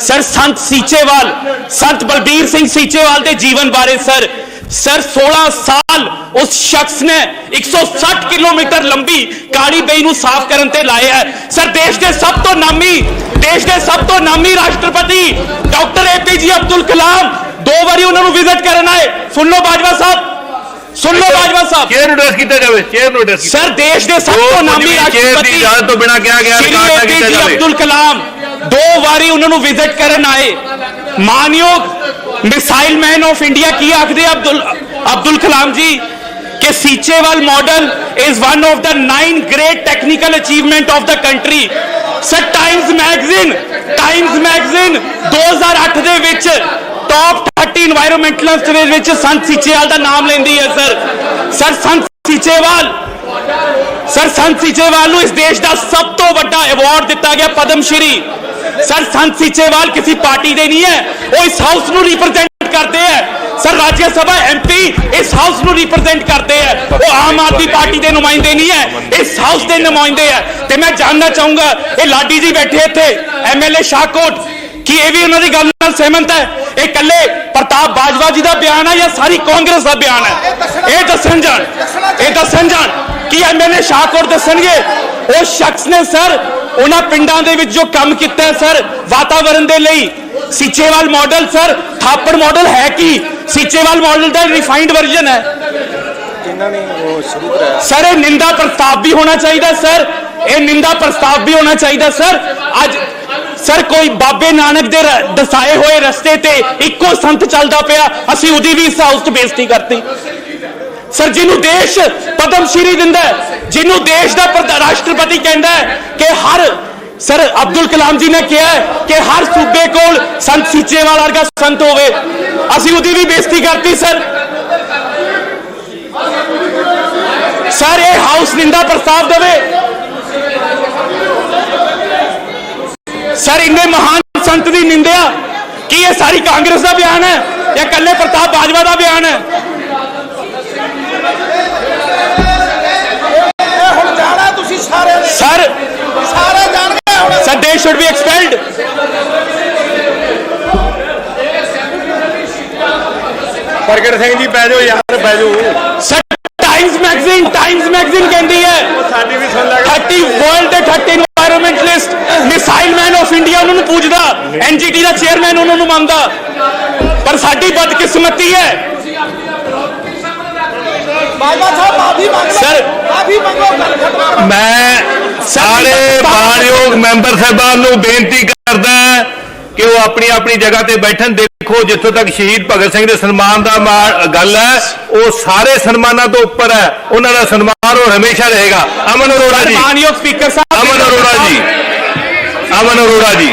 Sir Sant Seechewal ਸੰਤ ਬਲਬੀਰ ਸਿੰਘ ਸੀਚੇਵਾਲ ਦੇ ਜੀਵਨ ਬਾਰੇ sir sir 16 ਸਾਲ ਉਸ ਸ਼ਖਸ ਨੇ 160 ਕਿਲੋਮੀਟਰ ਲੰਬੀ ਕਾਲੀ ਬਈ ਨੂੰ ਸਾਫ਼ ਕਰਨ ਤੇ ਲਾਇਆ ਹੈ ਸਰ ਦੇਸ਼ ਦੇ ਸਭ ਤੋਂ ਨਾਮੀ ਦੇਸ਼ ਦੇ ਸਭ ਤੋਂ ਨਾਮੀ ਰਾਸ਼ਟਰਪਤੀ ਡਾਕਟਰ ਏਪੀਜੀ ਅਬਦੁਲ ਕਲਾਮ ਦੋ ਵਾਰੀ ਉਹਨਾਂ ਨੂੰ ਵਿਜ਼ਿਟ ਕਰਨ ਆਏ ਸੁਣ ਲਓ ਬਾਜਵਾ ਸਾਹਿਬ ਸੁਣ ਲਓ ਬਾਜਵਾ ਸਾਹਿਬ ਚੇਅਰ ਨੂੰ ਐਡਰੈਸ ਕੀਤਾ ਜਾਵੇ ਚੇਅਰ ਨੂੰ ਐਡਰੈਸ ਸਰ ਦੇਸ਼ ਦੇ ਸਭ ਤੋਂ ਨਾਮੀ ਚੇਅਰ ਦੀ ਰਾਸ਼ਟਰਪਤੀ ਇਜਾਜ਼ਤ ਤੋਂ ਬਿਨਾ ਕਿਹਾ ਗਿਆ ਸ਼੍ਰੀ ਰਿਕਾਰਡ ਨਾ ਕੀਤਾ ਏਪੀਜੀ ਜਾਵੇ ਅਬਦੁਲ ਕਲਾਮ ਦੋ ਵਾਰੀ ਉਹਨਾਂ ਨੂੰ ਵਿਜ਼ਿਟ ਕਰਨ ਆਏ। ਮਾਨਯੋਗ ਮਿਸਾਈਲ ਮੈਨ ਆਫ ਇੰਡੀਆ ਕੀ ਆਖਦੇ ਅਬਦੁਲ ਅਬਦੁਲ ਕਲਾਮ ਜੀ? ਕਿ Seechewal model is one of the nine great technical achievement of the country sir Times magazine Times magazine 2008 ਦੇ ਵਿੱਚ ਟਾਪ 30 এনवायरमेंटਲ ਸਟੇਜ ਵਿੱਚ ਸੰਤ ਸੀਚੇਵਾਲ ਦਾ ਨਾਮ ਲੈਂਦੀ ਹੈ sir sir Sant Seechewal sir Sant Seechewal ਨੂੰ ਇਸ ਦੇਸ਼ ਦਾ ਸਭ ਤੋਂ ਵੱਡਾ ਅਵਾਰਡ ਦਿੱਤਾ ਗਿਆ ਪਦਮ ਸ਼੍ਰੀ। ਸਰ ਸੰਤ ਸੀਚੇਵਾਲ ਕਿਸੇ ਪਾਰਟੀ ਦੇ ਨਹੀਂ ਹੈ। ਉਹ ਇਸ ਹਾਊਸ ਨੂੰ ਰਿਪਰੈਜ਼ੈਂਟ ਕਰਦੇ ਹੈ। ਸਰ ਰਾਜ ਸਭਾ ਐਮਪੀ ਇਸ ਹਾਊਸ ਨੂੰ ਰਿਪਰੈਜ਼ੈਂਟ ਕਰਦੇ ਹੈ। ਉਹ ਆਮ ਆਦਮੀ ਪਾਰਟੀ ਦੇ ਨੁਮਾਇੰਦੇ ਨਹੀਂ ਹੈ। ਇਸ ਹਾਊਸ ਦੇ ਨੁਮਾਇੰਦੇ ਹੈ। ਤੇ ਮੈਂ ਜਾਣਨਾ ਚਾਹੂੰਗਾ ਇਹ ਲਾਡੀ ਜੀ ਬੈਠੇ ਇੱਥੇ ਐਮਐਲਏ ਸ਼ਾਹਕੋਟ ਕੀ ਇਹ ਵੀ ਉਹਨਾਂ ਦੀ ਗੱਲ ਨਾਲ ਸਹਿਮਤ ਹੈ? ਇਹ ਕੱਲੇ ਪ੍ਰਤਾਪ ਬਾਜਵਾ ਜੀ ਦਾ ਬਿਆਨ ਹੈ ਜਾਂ ਸਾਰੀ ਕਾਂਗਰਸ ਦਾ ਬਿਆਨ ਹੈ? ਇਹ ਦੱਸਣ ਜਾਣ। ਇਹ ਦੱਸਣ ਜਾਣ। ਕੀ ਐਮਐਲਏ ਸ਼ਾਹਕੋਟ ਦੱਸਣਗੇ? ਉਹ ਸ਼ਖਸ ਨੇ ਸਰ ਉਹਨਾਂ ਪਿੰਡਾਂ ਦੇ ਵਿੱਚ ਜੋ ਕੰਮ ਕੀਤਾ ਸਰ ਵਾਤਾਵਰਣ ਦੇ ਲਈ Seechewal model sir Thapar model ਹੈ ਕੀ? ਸੀਚੇਵਾਲ ਮਾਡਲ ਦਾ ਰਿਫਾਈਨਡ ਵਰਜ਼ਨ ਹੈ। ਜਿਨ੍ਹਾਂ ਨੇ ਉਹ ਸ਼ੁਰੂ ਕਰਾਇਆ? ਸਰ ਇਹ ਨਿੰਦਾ ਪ੍ਰਸਤਾਵ ਵੀ ਹੋਣਾ ਚਾਹੀਦਾ ਸਰ। ਇਹ ਨਿੰਦਾ ਪ੍ਰਸਤਾਵ ਵੀ ਹੋਣਾ ਚਾਹੀਦਾ ਸਰ। ਅੱਜ ਸਰ ਕੋਈ ਬਾਬੇ ਨਾਨਕ ਦੇ ਦਸਾਏ ਹੋਏ ਰਸਤੇ ਤੇ ਇੱਕੋ ਸੰਤ ਚੱਲਦਾ ਪਿਆ ਅਸੀਂ ਉਹਦੀ ਵੀ ਇਸ ਹਾਊਸ 'ਚ ਬੇਇੱਜ਼ਤੀ ਕਰਤੀ। ਸਰ, ਜਿਹਨੂੰ ਦੇਸ਼ ਪਦਮ ਸ਼੍ਰੀ ਦਿੰਦਾ ਜਿਹਨੂੰ ਦੇਸ਼ ਦਾ ਰਾਸ਼ਟਰਪਤੀ ਕਹਿੰਦਾ ਕਿ ਹਰ, ਸਰ, ਅਬਦੁਲ ਕਲਾਮ ਜੀ ਨੇ ਕਿਹਾ ਕਿ ਹਰ ਸੂਬੇ ਕੋਲ ਸੰਤ ਸੀਚੇਵਾਲ ਵਰਗਾ ਸੰਤ ਹੋਵੇ। ਅਸੀਂ ਉਹਦੀ ਵੀ ਬੇਇੱਜ਼ਤੀ ਕਰਤੀ, ਸਰ। ਸਰ, ਇਹ ਹਾਊਸ ਨਿੰਦਾ ਪ੍ਰਸਤਾਵ ਦੇਵੇ। ਸਰ, ਇੰਨੇ ਮਹਾਨ ਸੰਤ ਦੀ ਨਿੰਦਿਆ, ਕੀ ਇਹ ਸਾਰੀ ਕਾਂਗਰਸ ਦਾ ਬਿਆਨ ਹੈ ਜਾਂ ਕੱਲੇ ਪ੍ਰਤਾਪ ਬਾਜਵਾ ਦਾ ਬਿਆਨ ਹੈ? ਪ੍ਰਗਟ ਸਿੰਘ ਜੀ ਬਹਿ ਜਾਓ ਯਾਰ ਬਹਿ ਜਾਓ। Sir Times magazine Times magazine ਕਹਿੰਦੀ ਹੈ ਸਾਡੀ ਵੀ ਸੁਣ ਲੱਗ 30 ਵਰਲਡ ਦੇ 30 environment list missile man of India ਉਹਨਾਂ ਨੂੰ ਪੂਜਦਾ ਐਨਜੀਟੀ ਦਾ ਚੇਅਰਮੈਨ ਉਹਨਾਂ ਨੂੰ ਮੰਨਦਾ। ਪਰ ਸਾਡੀ ਬਦਕਿਸਮਤੀ ਹੈ। ਮੈਂ ਸਾਰੇ ਮਾਣਯੋਗ ਮੈਂਬਰ ਸਾਹਿਬਾਨ ਨੂੰ ਬੇਨਤੀ ਕਰਦਾ ਕਿ ਉਹ ਆਪਣੀ ਆਪਣੀ ਜਗ੍ਹਾ ਤੇ ਬੈਠਣ। ਦੇਖੋ ਜਿੱਥੋਂ ਤੱਕ ਸ਼ਹੀਦ ਭਗਤ ਸਿੰਘ ਦੇ ਸਨਮਾਨ ਦਾ ਗੱਲ ਹੈ ਉਹ ਸਾਰੇ ਸਨਮਾਨਾਂ ਤੋਂ ਉੱਪਰ ਹੈ। ਉਹਨਾਂ ਦਾ ਸਨਮਾਨ ਉਹ ਹਮੇਸ਼ਾ ਰਹੇਗਾ। ਅਮਨ ਅਰੋੜਾ ਜੀ। ਮਾਨਯੋਗ ਸਪੀਕਰ ਸਾਹਿਬ ਅਮਨ ਅਰੋੜਾ ਜੀ। ਅਮਨ ਅਰੋੜਾ ਜੀ।